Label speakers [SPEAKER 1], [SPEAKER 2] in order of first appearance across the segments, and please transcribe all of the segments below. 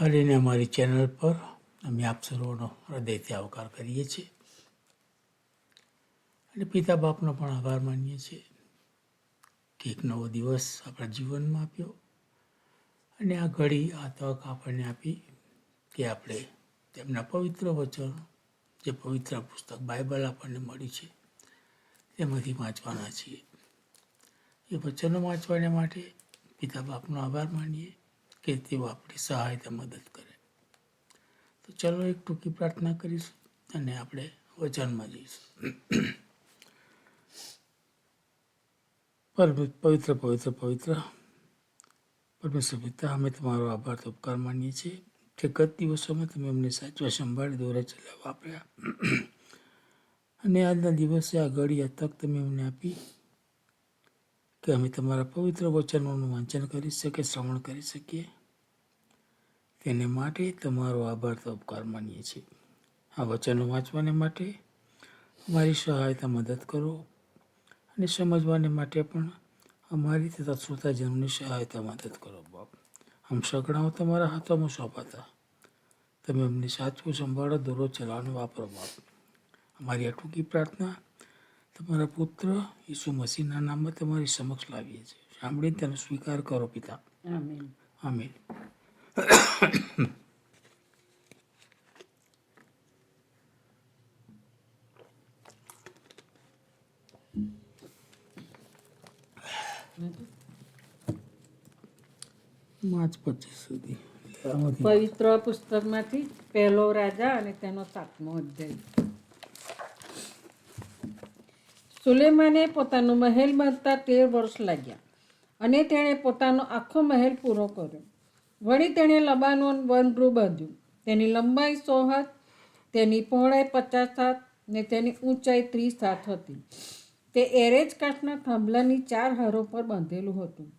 [SPEAKER 1] ફરીને અમારી ચેનલ પર અમે આપ સર્વોનો હૃદયથી આવકાર કરીએ છીએ. અને પિતા બાપનો પણ આભાર માનીએ છીએ કે એક નવો દિવસ આપણા જીવનમાં આપ્યો અને આ ઘડી, આ તક આપણને આપી કે આપણે તેમના પવિત્ર વચન, જે પવિત્ર પુસ્તક બાઇબલ આપણને મળી છે, તેમાંથી વાંચવાના છીએ. એ વચનો વાંચવાને માટે પિતા બાપનો આભાર માનીએ કે તેઓ આપણી સહાયતા મદદ કરે. તો ચલો એક ટૂંકી પ્રાર્થના કરીશું અને આપણે વચનમાં જઈશું. પરમ પવિત્ર પવિત્ર પવિત્ર. પરમેશ્વર પિતા, અમે તમારો આભાર તો ઉપકાર માનીએ છીએ. કે ગત દિવસોમાં તમે અમને સાચવા સંભાળી દોરા ચલાવવા આપ્યા. અને આજના દિવસે આ ઘડી આ તક તમે અમને આપી કે અમે તમારા પવિત્ર વચનોનું વાંચન કરી શકીએ, શ્રવણ કરી શકીએ. તેને માટે તમારો આભાર તપકાર ઉપકાર માનીએ છીએ. આ વચનો વાંચવાને માટે અમારી સહાયતા મદદ કરો અને સમજવાને માટે પણ અમારી તથા શ્રોતાજનોની સહાયતા મદદ કરો બાપ. આમ સગડાઓ તમારા હાથોમાં સોંપાતા. તમે અમને સાચવું સંભાળો દોરો ચલાવવાનો વાપરો બાપ. અમારી અટૂકી પ્રાર્થના તમારા પુત્ર ઈસુ મસીહના નામમાં તમારી સમક્ષ લાવીએ છીએ. સાંભળીને તેનો સ્વીકાર કરો પિતા.
[SPEAKER 2] આમેન.
[SPEAKER 1] આમીન. માર્ચ પચીસ સુધી.
[SPEAKER 2] પવિત્ર પુસ્તકમાંથી પહેલો રાજા અને તેનો સાતમો અધ્યાય. સુલેમાને પોતાનો મહેલ બાંધતા તેર વર્ષ લાગ્યા અને તેણે પોતાનો આખો મહેલ પૂરો કર્યો. વળી તેણે લબાનોન વનરૂ બાંધ્યું. તેની લંબાઈ સો હાથ, તેની પહોળાઈ પચાસ હાથ ને તેની ઊંચાઈ ત્રીસ હાથ હતી. તે એરેજ કાઠના થાંભલાની ચાર હારો પર બાંધેલું હતું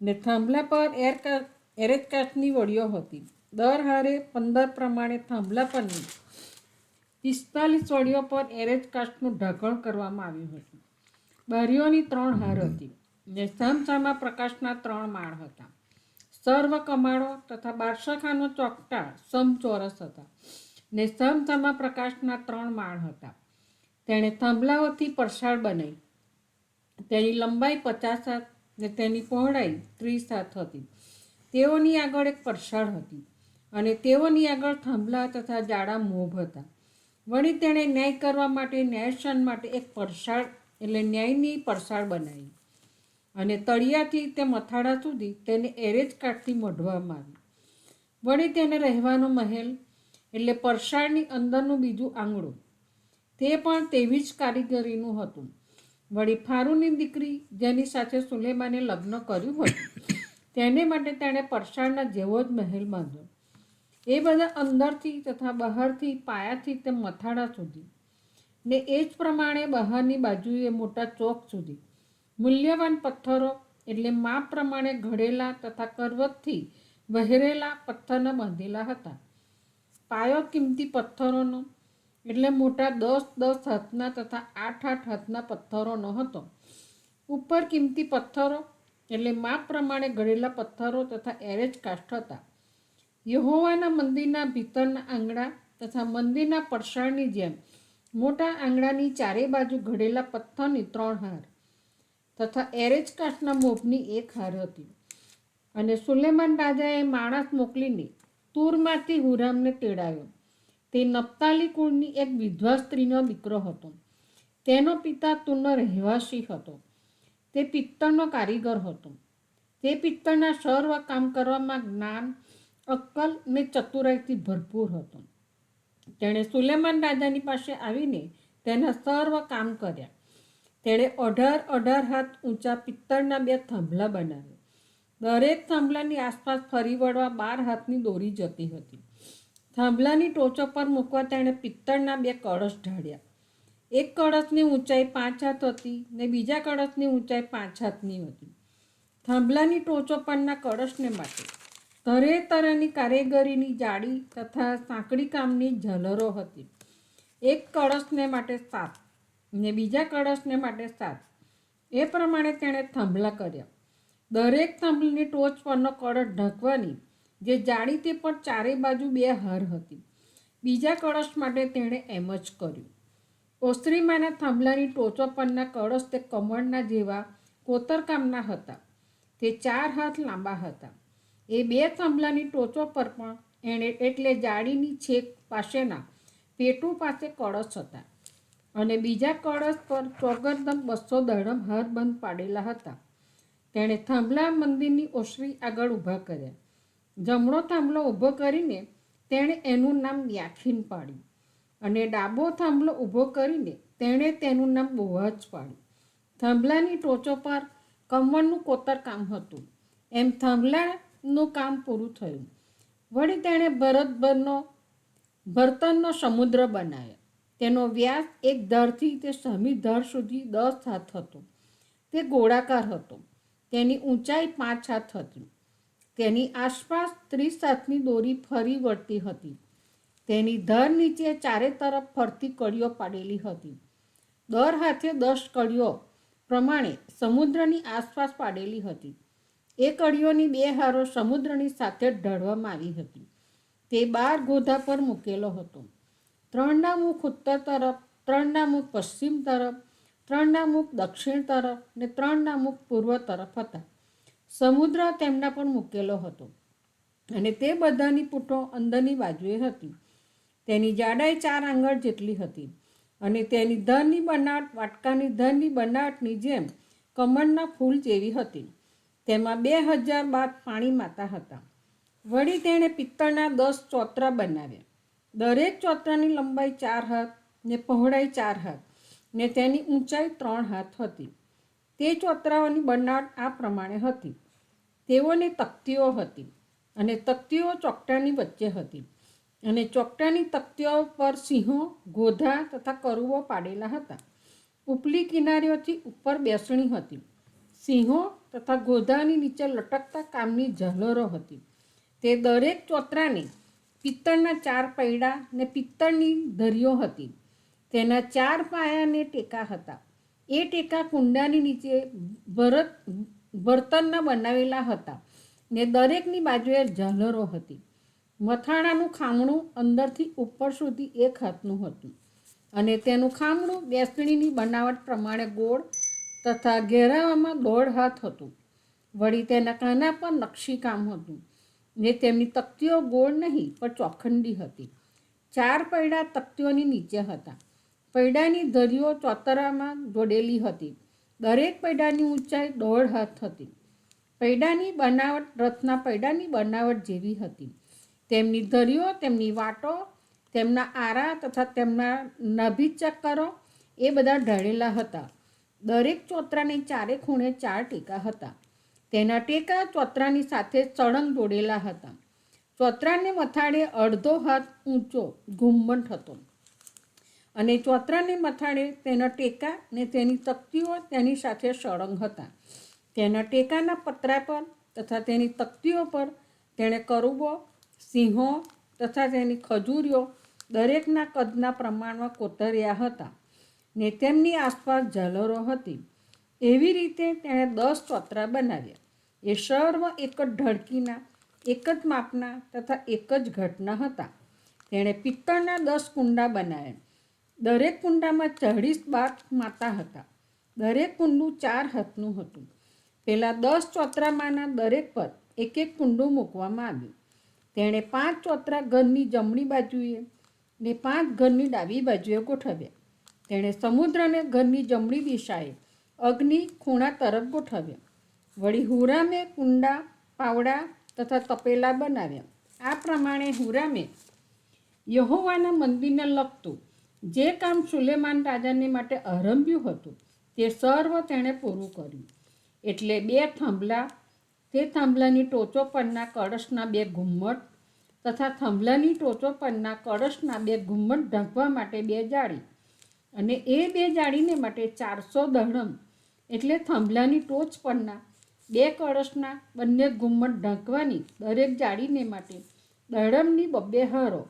[SPEAKER 2] ને થાંભલા પર એર એરેજ કાઠની વડીઓ હતી. દર હારે પંદર પ્રમાણે થાંભલા પરની પિસ્તાલીસ વડીઓ પર એરેજ કાઠનું ઢાંકણ કરવામાં આવ્યું હતું. બારીઓની ત્રણ હાર હતી ને સામસામા પ્રકાશના ત્રણ માળ હતા. સર્વ કમાળો તથા બાદશાખાનો ચોકટા સમચોરસ હતા. ને સમસામા પ્રકાશના ત્રણ માળ હતા. તેણે થાંભલાઓથી પરસાળ બનાવી. તેની લંબાઈ પચાસ હાથ ને તેની પહોળાઈ ત્રીસ હાથ હતી. તેઓની આગળ એક પરસાળ હતી અને તેઓની આગળ થાંભલા તથા જાડા મોભ હતા. વળી તેણે ન્યાય કરવા માટે ન્યાયશન માટે એક પરસાળ એટલે ન્યાયની પરસાળ બનાવી. અને તળિયાથી તે મથાળા સુધી તેને એરેજ કાઠથી મઢવામાં આવી. વળી તેને રહેવાનો મહેલ એટલે પરસાળની અંદરનું બીજું આંગણું. તે પણ તેવી જ કારીગરીનું હતું. વળી ફારૂની દીકરી જેની સાથે સુલેમાને લગ્ન કર્યું હતું, તેને માટે તેણે પરસાળના જેવો જ મહેલ બાંધ્યો. એ બધા અંદરથી તથા બહારથી પાયાથી તે મથાળા સુધી ને એ જ પ્રમાણે બહારની બાજુએ મોટા ચોક સુધી મૂલ્યવાન પથ્થરો એટલે માપ પ્રમાણે ઘડેલા તથા કરવતથી વહેરેલા પથ્થરને બાંધેલા હતા. પાયો કિંમતી પથ્થરોનો એટલે મોટા દસ દસ હાથના તથા આઠ આઠ હાથના પથ્થરોનો હતો. ઉપર કિંમતી પથ્થરો એટલે માપ પ્રમાણે ઘડેલા પથ્થરો તથા એરેજ કાષ્ઠ હતા. યહોવાના મંદિરના ભીતરના આંગણા તથા મંદિરના પરસાળની જેમ મોટા આંગણાની ચારે બાજુ ઘડેલા પથ્થરની ત્રણ હાર. તથા એરેજ કાસ્ટના મોભની એક હાર હતી. અને સુલેમાન રાજાએ માણસ મોકલીને તૂરમાંથી હુરામને તેડાવ્યો તે નપ્તાલી કુળની એક વિધવા સ્ત્રીનો દીકરો હતો. તેનો પિતા તુરનો રહેવાસી હતો. તે પિત્તળનો કારીગર હતો. તે પિત્તળના સર્વ કામ કરવામાં જ્ઞાન, અક્કલ ને ચતુરાઈથી ભરપૂર હતો. તેણે સુલેમાન રાજાની પાસે આવીને તેના સર્વ કામ કર્યા. તેણે અઢાર અઢાર હાથ ઊંચા પિત્તળના બે થાંભલા બનાવ્યા. દરેક થાંભલાની આસપાસ ફરી વળવા બાર હાથની દોરી જતી હતી. થાંભલાની ટોચો પર મૂકવા તેણે પિત્તળના બે કળશ ઢાળ્યા. એક કળશની ઊંચાઈ પાંચ હાથ હતી ને બીજા કળશની ઊંચાઈ પાંચ હાથની હતી. થાંભલાની ટોચો પરના કળશને માટે તરે તરેની કારીગરીની જાડી તથા સાંકડી કામની ઝલરો હતી. એક કળશને માટે સાત ને બીજા કળશને માટે સાત. એ પ્રમાણે તેણે થાંભલા કર્યા. દરેક થાંભલની ટોચ પરનો કળશ ઢાંકવાની, જે જાડી તે પર ચારે બાજુ બે હાર હતી. બીજા કળશ માટે તેણે એમ જ કર્યું. ઓસ્ત્રીમાના થાંભલાની ટોચો પરના કળશ તે કમળના જેવા કોતરકામના હતા. તે ચાર હાથ લાંબા હતા. એ બે થાંભલાની ટોચો પર પણ એણે એટલે જાળીની છેક પાસેના પેટુ પાસે કળશ હતા. અને બીજા કળશ પર ચોગરદમ બસો દડમ હરબંધ પાડેલા હતા. તેણે થાંભલા મંદિરની ઓસરી આગળ ઊભા કર્યા. જમણો થાંભલો ઊભો કરીને તેણે એનું નામ યાખીન પાડ્યું અને ડાબો થાંભલો ઊભો કરીને તેણે તેનું નામ બોહજ પાડ્યું. થાંભલાની ટોચો પર કમળનું કોતરકામ હતું. એમ થાંભલાનું કામ પૂરું થયું. વળી તેણે ભરતભરનો ભરતનનો સમુદ્ર બનાવ્યો. તેનો વ્યાસ એક ધરથી તે સમી ધર સુધી દસ હાથ હતો. તે ગોળાકાર હતો. તેની ઊંચાઈ પાંચ હાથ હતી. તેની આસપાસ ત્રીસ હાથની દોરી ફરી વળતી હતી. તેની ધર નીચે ચારે તરફ ફરતી કડીઓ પાડેલી હતી. દર હાથે દસ કડીઓ પ્રમાણે સમુદ્રની આસપાસ પાડેલી હતી. એ કડીઓની બે હારો સમુદ્રની સાથે ઢળવામાં આવી હતી. તે બાર ગોધા પર મૂકેલો હતો. ત્રણના મુખ ઉત્તર તરફ, ત્રણના મુખ પશ્ચિમ તરફ, ત્રણના મુખ દક્ષિણ તરફ ને ત્રણના મુખ પૂર્વ તરફ હતા. સમુદ્ર તેમના પર મૂકેલો હતો અને તે બધાની પૂઠો અંદરની બાજુએ હતી. તેની જાડાઈ ચાર આંગળ જેટલી હતી અને તેની ધરની બનાવટ વાટકાની ધનની બનાવટની જેમ કમળના ફૂલ જેવી હતી. તેમાં બે હજાર બાદ પાણી માતા હતા. વળી તેણે પિત્તળના દસ ચોતરા બનાવ્યા. દરેક ચોતરાની લંબાઈ ચાર હાથ ને પહોળાઈ ચાર હાથ ને તેની ઊંચાઈ ત્રણ હાથ હતી. તે ચોતરાઓની બનાવટ આ પ્રમાણે હતી. તેઓને તકતીઓ હતી અને તકતીઓ ચોકટાની વચ્ચે હતી અને ચોકટાની તકતીઓ પર સિંહો, ગોધા તથા કરુવો પાડેલા હતા. ઉપલી કિનારીઓથી ઉપર બેસણી હતી. સિંહો તથા ગોધાની નીચે લટકતા કામની ઝાલરો હતી. તે દરેક ચોતરાની પિત્તળના ચાર પૈડા ને પિત્તળની ધરીઓ હતી. તેના ચાર પાયાને ટેકા હતા. એ ટેકા કુંડાની નીચે ભરત બર્તનના બનાવેલા હતા ને દરેકની બાજુએ ઝાલરો હતી. મથાણાનું ખામણું અંદરથી ઉપર સુધી એક હાથનું હતું અને તેનું ખામણું બેસણીની બનાવટ પ્રમાણે ગોળ તથા ઘેરાવામાં દોઢ હાથ હતું. વળી તેના કાના પર નકશીકામ હતું. ને તેમની તકતીઓ ગોળ નહીં, પણ ચોખંડી હતી. ચાર પૈડા તકતીઓની નીચે હતા. પૈડાની ધરીઓ ચોતરામાં જોડેલી હતી. દરેક પૈડાની ઊંચાઈ દોઢ હાથ હતી. પૈડાની બનાવટ, રથના પૈડાની બનાવટ જેવી હતી. તેમની ધરીઓ, તેમની વાટો, તેમના આરા તથા તેમના નભી ચક્કરો એ બધા ઢળેલા હતા. દરેક ચોતરાની ચારે ખૂણે ચાર ટીકા હતા. તેના ટેકા ચોતરાની સાથે સળંગ જોડેલા હતા. ચોતરાને મથાળે અડધો હાથ ઊંચો ઘુમ્મટ હતો અને ચોતરાને મથાળે તેના ટેકા ને તેની તકતીઓ તેની સાથે સળંગ હતા. તેના ટેકાના પતરા પર તથા તેની તકતીઓ પર તેણે કરુબો, સિંહો તથા તેની ખજૂરીઓ દરેકના કદના પ્રમાણમાં કોતર્યા હતા ને તેમની આસપાસ ઝાલરો હતી. એવી રીતે તેણે દસ ચોતરા બનાવ્યા. એ સર્વ એક જ ઢળકીના, એક જ માપના તથા એક જ ઘટના હતા. તેણે પિત્તળના દસ કુંડા બનાવ્યા. દરેક કુંડામાં ચાળીસ બાર માતા હતા. દરેક કુંડું ચાર હાથનું હતું. પહેલાં દસ ચોતરામાંના દરેક પર એક એક કુંડું મૂકવામાં આવ્યું. તેણે પાંચ ચોતરા ઘરની જમણી બાજુએ ને પાંચ ઘરની ડાબી બાજુએ ગોઠવ્યા. તેણે સમુદ્રને ઘરની જમણી દિશાએ અગ્નિ ખૂણા તરફ ગોઠવ્યા. વળી હુરામે કુંડા, પાવડા તથા તપેલા બનાવ્યા. આ પ્રમાણે હુરામે યહોવાના મંદિરને લગતું જે કામ સુલેમાન રાજાને માટે આરંભ્યું હતું, તે સર્વ તેણે પૂરું કર્યું. એટલે બે થાંભલા, તે થાંભલાની ટોચો પરના કળશના બે ઘુમ્મટ તથા થાંભલાની ટોચો પરના કળશના બે ઘુમ્મટ ઢાંકવા માટે બે જાળી અને એ બે જાળીને માટે ચારસો દહડમ એટલે થાંભલાની ટોચ પરના બે કળશના બંને ઘુમ્મટ ઢાંકવાની દરેક જાળીને માટે દહડમની બબ્બે હરો.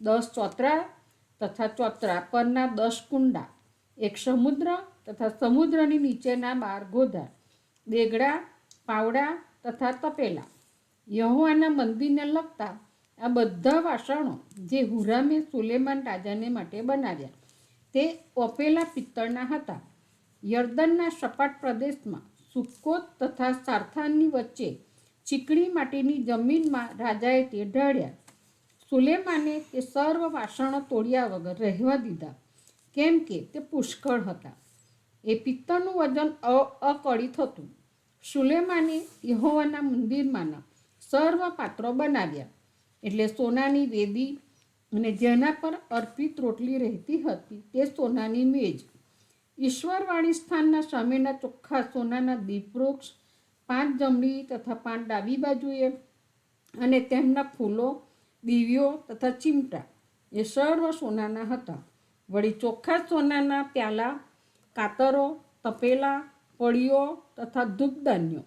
[SPEAKER 2] દસ ચોતરા તથા ચોતરા પરના દસ કુંડા, એક સમુદ્ર તથા સમુદ્રની નીચેના બાર ગોધા, દેગડા, પાવડા તથા તપેલા. યહોવાના મંદિરને લગતા આ બધા વાસણો જે હુરામે સુલેમાન રાજાને માટે બનાવ્યા, તે ઓપેલા પિત્તળના હતા. યર્દનના સપાટ પ્રદેશમાં સુક્કોત તથા સારથાનની વચ્ચે ચીકણી માટીની જમીનમાં રાજાએ તે ઢાળ્યા સુલેમાને તે સર્વ વાસણો તોડ્યા વગર રહેવા દીધા, કેમ કે તે પુષ્કળ હતા. એ પિત્તળનું વજન અકળિત હતું સુલેમાને યહોવાના મંદિરમાંના સર્વ પાત્રો બનાવ્યા, એટલે સોનાની વેદી અને જેના પર અર્પિત રોટલી રહેતી હતી તે સોનાની મેજ ઈશ્વરવાણી સ્થાનના સામેના ચોખ્ખા સોનાના દીપવૃક્ષ, પાંચ જમણી તથા પાંચ ડાબી બાજુએ અને તેમના ફૂલો દિવ્યો તથા ચીમટા. એ સર્વ સોનાના હતા. વળી ચોખ્ખા સોનાના પ્યાલા, કાતરો, તપેલા પડીઓ તથા ધૂપદાન્યો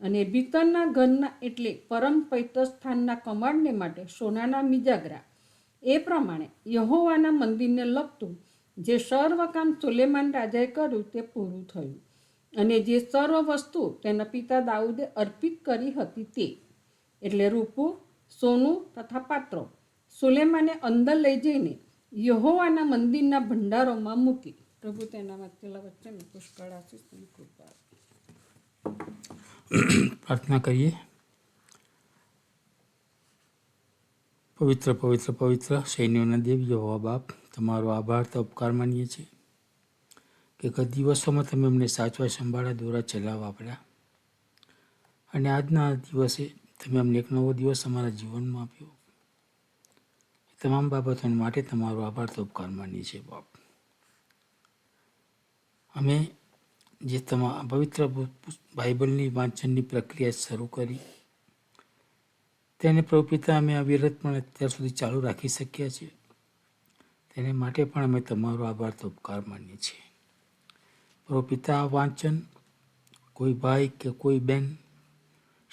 [SPEAKER 2] અને ભીતરના ઘરના એટલે પરમ પૈતર સ્થાનના કમાડને માટે સોનાના મિજાગરા. એ પ્રમાણે યહોવાના મંદિરને લગતું જે સર્વ કામ સુલેમાન રાજાએ કર્યું તે પૂરું થયું. અને જે સર્વ વસ્તુ તેના પિતા દાઉદે અર્પિત કરી હતી તે. એટલે રૂપું, સોનું તથા પાત્રો સુલેમાને અંદર લઈ જઈને યહોવાના મંદિરના ભંડારોમાં મૂકી. પ્રભુ તેના વચ્ચેલા વચ્ચે પુષ્કળ આશીષ કૃપા.
[SPEAKER 1] પ્રાર્થના કરીએ. પવિત્ર પવિત્ર પવિત્ર સૈન્યોના દેવ યહોવા બાપ તમારો આભાર તો ઉપકાર માનીએ છીએ કે ગત દિવસોમાં તમે અમને સાચવા સંભાળ્યા, દોરા ચલાવવા પડ્યા. અને આજના દિવસે તમે અમને એક નવો દિવસ અમારા જીવનમાં આપ્યો. એ તમામ બાબતો માટે તમારો આભાર તો ઉપકાર માનીએ છીએ, બાપ. અમે જે તમા, પવિત્ર બાઇબલની વાંચનની પ્રક્રિયા શરૂ કરી, તેને પ્રભુ પિતા અમે અવિરતપણે અત્યાર સુધી ચાલુ રાખી શક્યા છીએ. તેને માટે પણ અમે તમારો આભાર તો ઉપકાર માનીએ છીએ. પ્રભુ પિતા વાંચન, કોઈ ભાઈ કે કોઈ બેન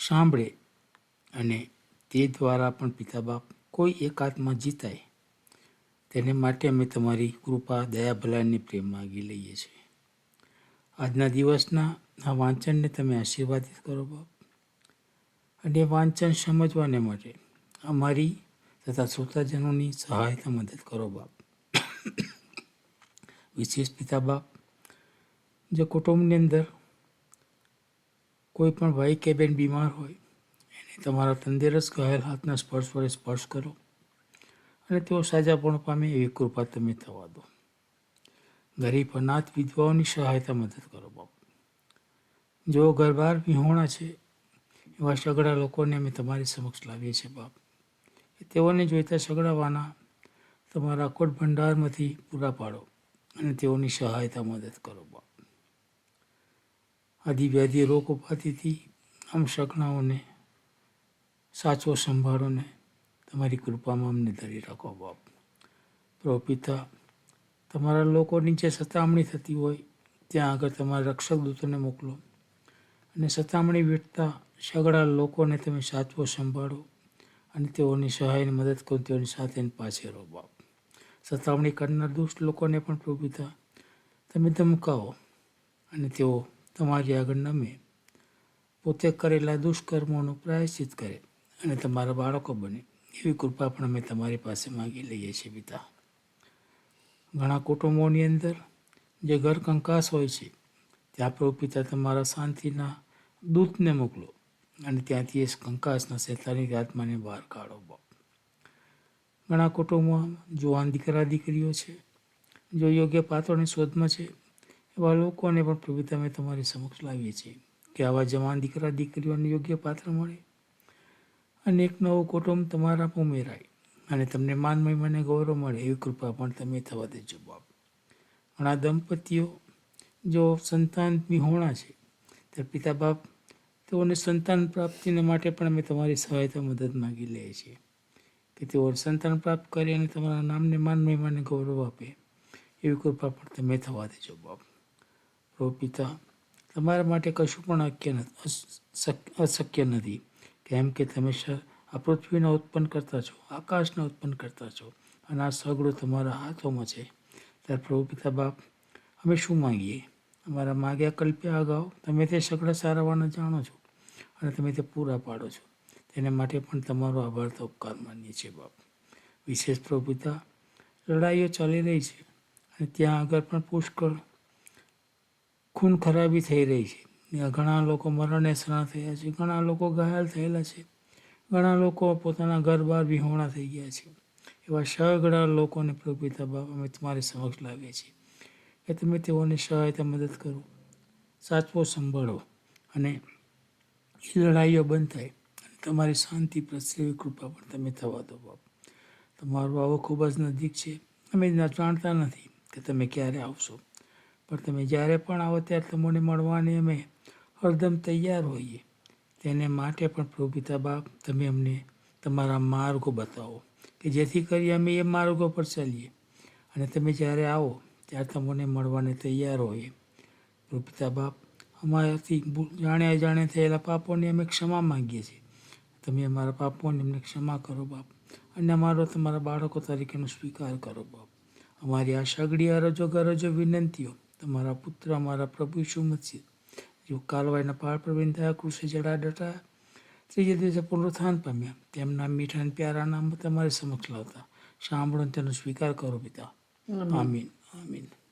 [SPEAKER 1] સાંભળે અને તે દ્વારા પણ પિતા બાપ કોઈ એક આત્મા જીતાય, તેને માટે અમે તમારી કૃપા, દયા ભલાની પ્રેમ માગી લઈએ છીએ. આજના દિવસના આ વાંચનને તમે આશીર્વાદિત કરો બાપ. અને વાંચન સમજવાને માટે અમારી તથા શ્રોતાજનોની સહાયતા મદદ કરો બાપ. વિશેષ પિતા બાપ, જે કુટુંબની અંદર કોઈ પણ ભાઈ કે બેન બીમાર હોય, એને તમારા તંદુરસ્ત ઘાયલ હાથના સ્પર્શ વડે સ્પર્શ કરો અને તેઓ સાજાપણ પામે એવી કૃપા તમે થવા દો. ગરીબ અનાથ વિધવાઓની સહાયતા મદદ કરો બાપ. જો ગરબાર વિહોણા છે, એવા સગડા લોકોને અમે તમારી સમક્ષ લાવીએ છીએ બાપ. તેઓને જોઈતા સગડાવાના તમારા કોટ ભંડારમાંથી પૂરા પાડો અને તેઓની સહાયતા મદદ કરો બાપ. આદિવ્યાધિ રોગ ઉપાધિથી આમ શકણાઓને સાચો સંભાળોને તમારી કૃપામાં અમને ધરી રાખો બાપ. પ્રોપિતા તમારા લોકોની જે સતામણી થતી હોય, ત્યાં આગળ તમારા રક્ષક દૂતોને મોકલો અને સતામણી વેઠતા સગડા લોકોને તમે સાચવો સંભાળો અને તેઓની સહાયને મદદ કરો, તેઓની સાથે પાછે રહો બાપ. સતામણી કરનાર દુષ્ટ લોકોને પણ પ્રભુ તમે ધમકાવો અને તેઓ તમારી આગળ નમે. પોતે કરેલા દુષ્કર્મોનું પ્રાયશ્ચિત કરે અને તમારા બાળકો બને. એવી કૃપા પણ અમે તમારી પાસે માગી લઈએ છીએ પિતા. ઘણા કુટુંબોની અંદર જે ઘર કંકાસ હોય છે, ત્યાં પ્રભુ પિતા તમારા શાંતિના દૂતને મોકલો અને ત્યાંથી એ કંકાસના શેતાની આત્માને બહાર કાઢો. ઘણા કુટુંબમાં જુવાન દીકરા દીકરીઓ છે. જો યોગ્ય પાત્રોની શોધમાં છે, એવા લોકોને પણ પ્રભુ તમે તમારી સમક્ષ લાવીએ છીએ કે આવા જવાન દીકરા દીકરીઓને યોગ્ય પાત્ર મળે અને એક નવું કુટુંબ તમારા ઉમેરાય અને તમને માન મહિમાને ગૌરવ મળે એવી કૃપા પણ તમે થવા દેજો બાપ. ઘણા દંપતીઓ જો સંતાન વિહોણા છે, ત્યારે પિતા બાપ તેઓને સંતાન પ્રાપ્તિને માટે પણ અમે તમારી સહાયતા મદદ માગી લઈએ છીએ. કે તેઓ સંતાન પ્રાપ્ત કરી અને તમારા નામને માન, મહેમાનને ગૌરવ આપે. એવી કૃપા પણ તમે થવા દેજો, બાપ. પ્રભુ પિતા, તમારા માટે કશું પણ અક્ય અશક્ય નથી. કેમ કે તમે આ પૃથ્વીના ઉત્પન્ન કરતા છો, આકાશના ઉત્પન્ન કરતા છો અને આ સગડું તમારા હાથોમાં છે. ત્યારે પ્રભુ પિતા, બાપ, અમે શું માંગીએ? અમારા માગ્યા કલ્પ્યા અગાઉ તમે તે સગડા સારાવાના જાણો છો અને તમે તે પૂરા પાડો છો. તેને માટે પણ તમારો આભાર તો ઉપકાર માનીએ છીએ, બાપ. વિશેષ પ્રભુતા, લડાઈઓ ચાલી રહી છે અને ત્યાં આગળ પણ પુષ્કળ ખૂન ખરાબી થઈ રહી છે. ઘણા લોકો મરણને શરણ થયા છે, ઘણા લોકો ઘાયલ થયેલા છે, ઘણા લોકો પોતાના ઘર બહાર વિહોણા થઈ ગયા છે. એવા સઘળા લોકોને પ્રભુતા, બાપ, અમે તમારી સમક્ષ લાવીએ છીએ કે તમે તેઓને સહાયતા મદદ કરો, સાચવો સંભાળો અને એ લડાઈઓ બંધ થાય. તમારી શાંતિ પ્રસરે કૃપા પણ તમે થવા દો બાપ. તમારો આવો ખૂબ જ નજીક છે. અમે જાણતા નથી કે તમે ક્યારે આવશો. પણ તમે જ્યારે પણ આવો ત્યારે તમને મળવાની અમે હરદમ તૈયાર હોઈએ. તેને માટે પણ પ્રભુપિતા બાપ, તમે અમને તમારા માર્ગો બતાવો કે જેથી કરી અમે એ માર્ગો પર ચાલીએ. અને તમે જ્યારે આવો ત્યારે તમને મળવાને તૈયાર હોઈએ. પ્રભુપિતા બાપ, અમારાથી જાણે અજાણે થયેલા પાપોની અમે ક્ષમા માગીએ છીએ. તમે અમારા પાપોને એમને ક્ષમા કરો બાપ. અને અમારો તમારા બાળકો તરીકેનો સ્વીકાર કરો બાપ. અમારી આ સગડી અરજો ગરજો વિનંતીઓ. તમારા પુત્ર અમારા પ્રભુ ઈસુ મસીહ. જો કાલવાયના પાળ પર વિંધાયા કૃષિ જડા ડટા ત્રીજે દિવસે પુનરુત્થાન પામ્યા. તેમના મીઠા અને પ્યારા નામ તમારી સમક્ષ લાવતા. સાંભળો તેનો સ્વીકાર કરો પિતા. આમીન. આમીન.